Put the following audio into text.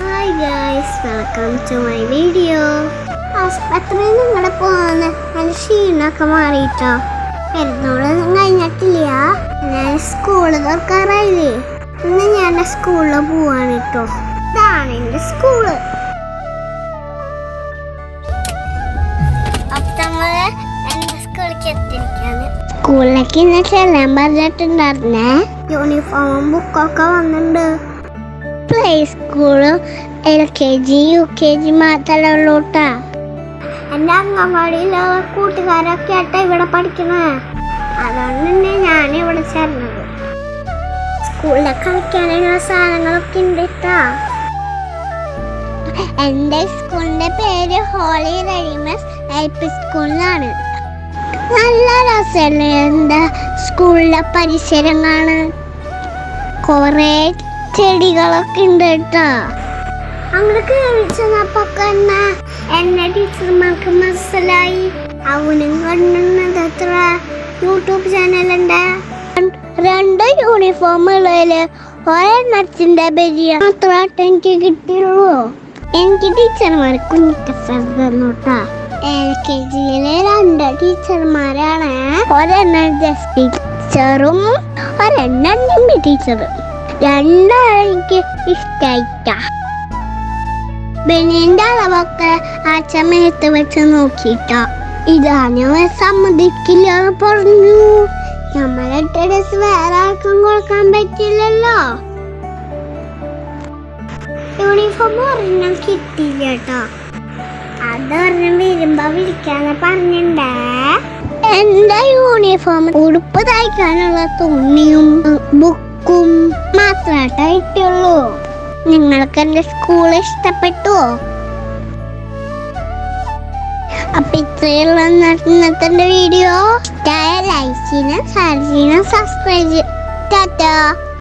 Hi guys welcome to my video ആസ്പത്രിയിൽ നിങ്ങളുടെ പോകുന്ന എന്റെ ക്ഷീണമൊക്കെ മാറിയിട്ടോ? പെരുന്നോളൊന്നും കഴിഞ്ഞിട്ടില്ല. ഞാൻ സ്കൂൾ തുറക്കാറായില്ലേ? ഇന്ന് ഞാൻ എന്റെ സ്കൂളിൽ പോവാണ് കേട്ടോ. ഇതാണ് എന്റെ സ്കൂൾ സ്കൂളിലേക്ക് ഇന്ന് ചെല്ലാൻ പറഞ്ഞിട്ടുണ്ടായിരുന്നേ. യൂണിഫോമും ബുക്കൊക്കെ വന്നിട്ടുണ്ട് സ്കൂളും L K G U K G മാത്രമേ ഉള്ളൂ കേട്ടാ എന്റെ അംഗൻവാടിയിലെ കൂട്ടുകാരൊക്കെ ആയിട്ടാ ഇവിടെ പഠിക്കണേ. അതുകൊണ്ട് തന്നെ ഞാൻ ഇവിടെ ചേർന്നത്. സ്കൂളിലെ കളിക്കാനുള്ള സാധനങ്ങളൊക്കെ ഉണ്ട് കേട്ടാ എന്റെ സ്കൂളിന്റെ പേര് ഹോളി റെഡിമസ് എൽ പി സ്കൂളിലാണ്. നല്ല രസമല്ലേ എന്താ സ്കൂളിലെ പരിസരം കാണാൻ കൊറേ ചെടികളൊക്കെ ഉണ്ട് കേട്ടോ. അങ്ങോട്ട് തന്നെ എന്നെ? ടീച്ചർമാർക്ക് മനസ്സിലായി. അവനും കണ്ണുന്നത് എത്ര യൂട്യൂബ് ചാനലുണ്ട് രണ്ട് യൂണിഫോം ഉള്ളതിൽ ഒരെണ്ണത്തിന്റെ ബരിയ മാത്രമായിട്ട് എനിക്ക് കിട്ടിയുള്ളൂ. എനിക്ക് ടീച്ചർമാർ കുഞ്ഞിക്കസ തന്നു കേട്ടോ എൽ കെ ജിയിലെ രണ്ട് ടീച്ചർമാരാണ് ഒരെണ്ണം ജസ്റ്റ് ടീച്ചറും ഒരെണ്ണം ടീച്ചറും രണ്ടാളും എനിക്ക് ഇഷ്ടായിട്ടാ. ബനിയന്റെ അളവൊക്കെ ആ സമയത്ത് വെച്ച് നോക്കിട്ടോ ഇതാണ് സമ്മതിക്കില്ല പറഞ്ഞു. നമ്മളെ ഡ്രസ് വേറെ ആർക്കും കൊടുക്കാൻ പറ്റില്ലല്ലോ. യൂണിഫോം ഒരെണ്ണം കിട്ടിയില്ല കേട്ടോ അതൊരെണ്ണം വരുമ്പോ വിളിക്കാന്ന് പറഞ്ഞിണ്ടേ. എന്റെ യൂണിഫോം ഉടുപ്പ് തയ്ക്കാനുള്ള തുണിയും ബുക്കും മാത്രമായിട്ടേ കിട്ടിയുള്ളൂ. നിങ്ങൾക്ക് എന്റെ സ്കൂൾ ഇഷ്ടപ്പെട്ടുവോ? അപ്പൊ ഇത്രയുള്ള ഇന്നത്തെ വീഡിയോ ലൈക്ക് ചെയ്യണം ഷെയർ ചെയ്യണം സബ്സ്ക്രൈബ് ചെയ്യണം. ടാറ്റാ.